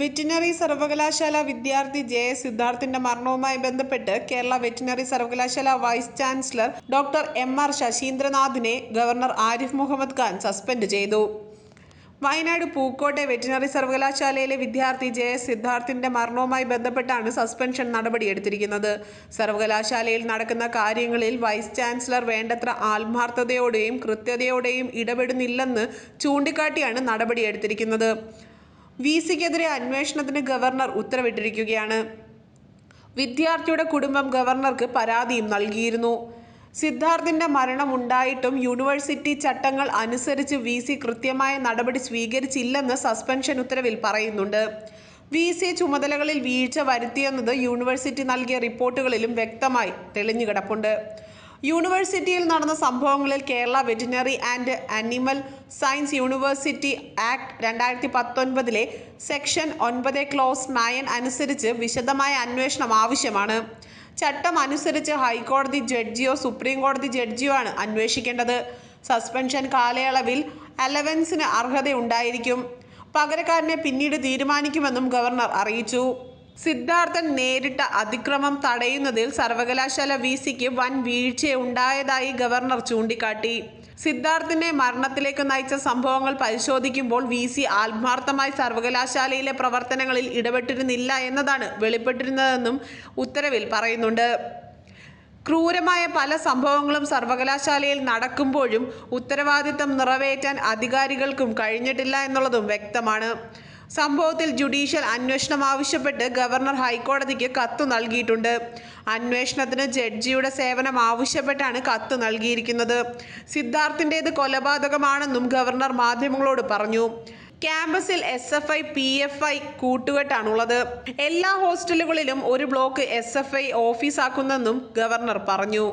Veterinary സർവകലാശാല വിദ്യാർത്ഥി J S സിദ്ധാർത്ഥിന്റെ മരണവുമായി ബന്ധപ്പെട്ട് കേരള വെറ്റിനറി സർവകലാശാല vice chancellor doctor M R ശശീന്ദ്രനാഥിനെ governor Arif Muhammad Khan suspend ചെയ്തു. വയനാട് പൂക്കോട്ടെ വെറ്റിനറി സർവകലാശാലയിലെ വിദ്യാർത്ഥി ജെ എസ് സിദ്ധാർത്ഥിന്റെ മരണവുമായി ബന്ധപ്പെട്ടാണ് സസ്പെൻഷൻ നടപടിയെടുത്തിരിക്കുന്നത്. സർവകലാശാലയിൽ നടക്കുന്ന കാര്യങ്ങളിൽ വൈസ് ചാൻസലർ വേണ്ടത്ര ആത്മാർത്ഥതയോടെയും കൃത്യതയോടെയും ഇടപെടുന്നില്ലെന്ന് ചൂണ്ടിക്കാട്ടിയാണ് നടപടിയെടുത്തിരിക്കുന്നത്. വി സിക്കെതിരെ അന്വേഷണത്തിന് ഗവർണർ ഉത്തരവിട്ടിരിക്കുകയാണ്. വിദ്യാർത്ഥിയുടെ കുടുംബം ഗവർണർക്ക് പരാതിയും നൽകിയിരുന്നു. സിദ്ധാർത്ഥിന്റെ മരണമുണ്ടായിട്ടും യൂണിവേഴ്സിറ്റി ചട്ടങ്ങൾ അനുസരിച്ച് വി സി കൃത്യമായ നടപടി സ്വീകരിച്ചില്ലെന്ന് സസ്പെൻഷൻ ഉത്തരവിൽ പറയുന്നുണ്ട്. വി സി ചുമതലകളിൽ വീഴ്ച വരുത്തിയെന്നത് യൂണിവേഴ്സിറ്റി നൽകിയ റിപ്പോർട്ടുകളിലും വ്യക്തമായി തെളിഞ്ഞു കിടപ്പുണ്ട് യൂണിവേഴ്സിറ്റിയിൽ നടന്ന സംഭവങ്ങളിൽ Kerala veterinary and animal science university act രണ്ടായിരത്തി പത്തൊൻപതിലെ സെക്ഷൻ ഒൻപത് ക്ലോസ് നയൻ അനുസരിച്ച് വിശദമായ അന്വേഷണം ആവശ്യമാണ്. ചട്ടം അനുസരിച്ച് ഹൈക്കോടതി ജഡ്ജിയോ സുപ്രീം കോടതി ജഡ്ജിയോ ആണ് അന്വേഷിക്കേണ്ടത്. സസ്പെൻഷൻ കാലയളവിൽ അലവൻസിന് അർഹതയുണ്ടായിരിക്കും. പകരക്കാരനെ പിന്നീട് തീരുമാനിക്കുമെന്നും ഗവർണർ അറിയിച്ചു. സിദ്ധാർത്ഥൻ നേരിട്ട അതിക്രമം തടയുന്നതിൽ സർവകലാശാല വി സിക്ക് വൻ വീഴ്ചയുണ്ടായതായി ഗവർണർ ചൂണ്ടിക്കാട്ടി. സിദ്ധാർത്ഥിനെ മരണത്തിലേക്ക് നയിച്ച സംഭവങ്ങൾ പരിശോധിക്കുമ്പോൾ വി സി ആത്മാർത്ഥമായി സർവകലാശാലയിലെ പ്രവർത്തനങ്ങളിൽ ഇടപെട്ടിരുന്നില്ല എന്നതാണ് വെളിപ്പെട്ടിരുന്നതെന്നും ഉത്തരവിൽ പറയുന്നുണ്ട്. ക്രൂരമായ പല സംഭവങ്ങളും സർവകലാശാലയിൽ നടക്കുമ്പോഴും ഉത്തരവാദിത്തം നിറവേറ്റാൻ അധികാരികൾക്കും കഴിഞ്ഞിട്ടില്ല എന്നുള്ളതും വ്യക്തമാണ്. സംഭവത്തിൽ ജുഡീഷ്യൽ അന്വേഷണം ആവശ്യപ്പെട്ട് ഗവർണർ ഹൈക്കോടതിക്ക് കത്ത് നൽകിയിട്ടുണ്ട്. അന്വേഷണത്തിന് ജഡ്ജിയുടെ സേവനം ആവശ്യപ്പെട്ടാണ് കത്ത് നൽകിയിരിക്കുന്നത്. സിദ്ധാർത്ഥിന്റേത് കൊലപാതകമാണെന്നും ഗവർണർ മാധ്യമങ്ങളോട് പറഞ്ഞു. ക്യാമ്പസിൽ S F I P F I കൂട്ടുകെട്ടാണുള്ളത്. എല്ലാ ഹോസ്റ്റലുകളിലും ഒരു ബ്ലോക്ക് എസ് എഫ് ഐ ഓഫീസാക്കുന്നെന്നും ഗവർണർ പറഞ്ഞു.